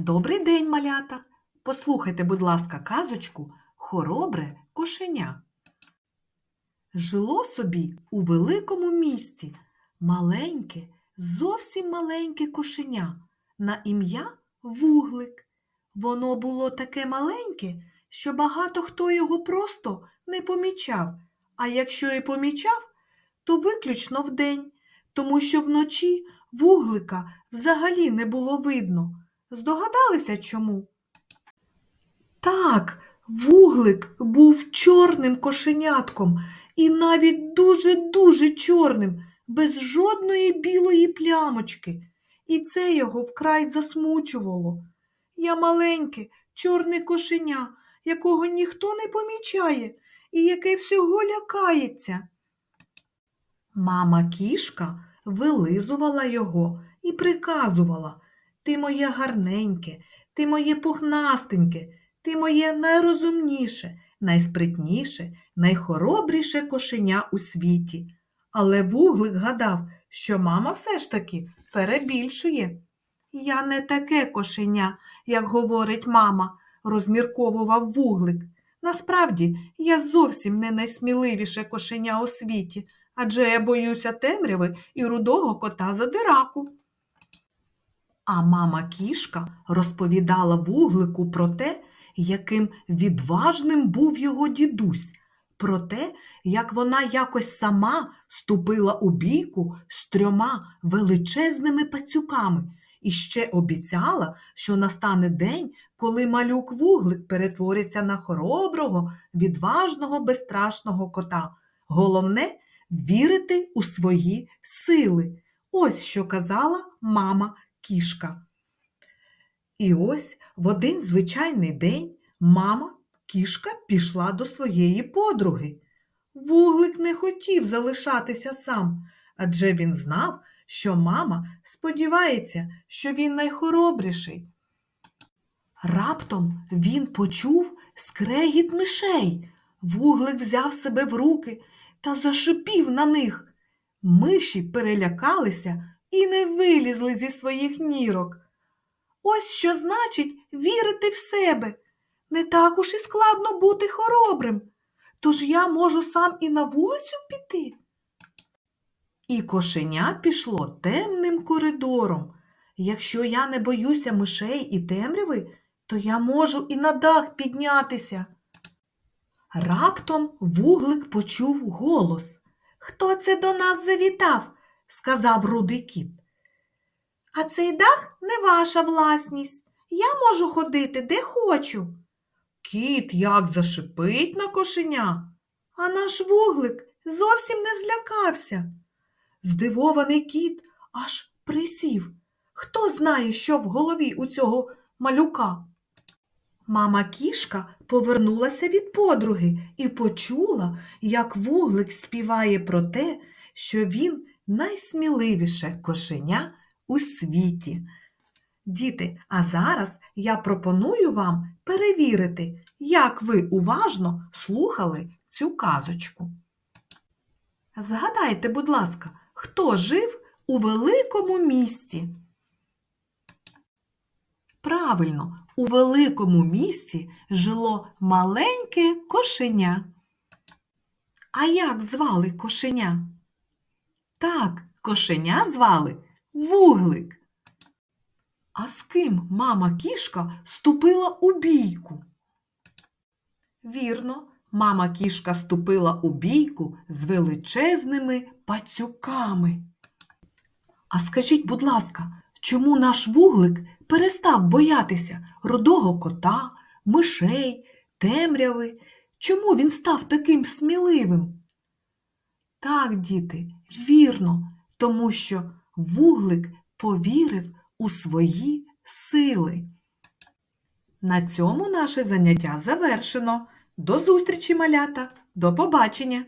Добрий день, малята! Послухайте, будь ласка, казочку Хоробре кошеня. Жило собі у великому місті маленьке, зовсім маленьке кошеня на ім'я Вуглик. Воно було таке маленьке, що багато хто його просто не помічав, а якщо і помічав, то виключно вдень, тому що вночі вуглика взагалі не було видно. Здогадалися чому? Так, вуглик був чорним кошенятком і навіть дуже-дуже чорним, без жодної білої плямочки. І це його вкрай засмучувало. Я маленьке, чорне кошеня, якого ніхто не помічає і яке всього лякається. Мама кішка вилизувала його і приказувала Ти моє гарненьке, ти моє пухнастеньке, ти моє найрозумніше, найспритніше, найхоробріше кошеня у світі. Але вуглик гадав, що мама все ж таки перебільшує. Я не таке кошеня, як говорить мама, розмірковував вуглик. Насправді, я зовсім не найсміливіше кошеня у світі, адже я боюся темряви і рудого кота задираку. А мама кішка розповідала вуглику про те, яким відважним був його дідусь, про те, як вона якось сама ступила у бійку з трьома величезними пацюками і ще обіцяла, що настане день, коли малюк вуглик перетвориться на хороброго, відважного, безстрашного кота. Головне вірити у свої сили. Ось що казала мама кішка. І ось в один звичайний день мама кішка пішла до своєї подруги. Вуглик не хотів залишатися сам, адже він знав, що мама сподівається, що він найхоробріший. Раптом він почув скрегіт мишей. Вуглик взяв себе в руки та зашипів на них. Миші перелякалися і не вилізли зі своїх нірок. Ось що значить вірити в себе. Не так уж і складно бути хоробрим. Тож я можу сам і на вулицю піти. І кошеня пішло темним коридором. Якщо я не боюся мишей і темряви, то я можу і на дах піднятися. Раптом вуглик почув голос. Хто це до нас завітав? Сказав рудий кіт. А цей дах не ваша власність. Я можу ходити де хочу. Кіт як зашипить на кошеня, а наш вуглик зовсім не злякався. Здивований кіт аж присів. Хто знає, що в голові у цього малюка? Мама кішка повернулася від подруги і почула, як вуглик співає про те, що він найсміливіше кошеня у світі. Діти, а зараз я пропоную вам перевірити, як ви уважно слухали цю казочку. Згадайте, будь ласка, хто жив у великому місті? Правильно, у великому місті жило маленьке кошеня. А як звали кошеня? Так, кошеня звали Вуглик. А з ким мама кішка ступила у бійку? Вірно, мама кішка ступила у бійку з величезними пацюками. А скажіть, будь ласка, чому наш вуглик перестав боятися рудого кота, мишей, темряви? Чому він став таким сміливим? Так, діти, вірно, тому що вуглик повірив у свої сили. На цьому наше заняття завершено. До зустрічі, малята! До побачення!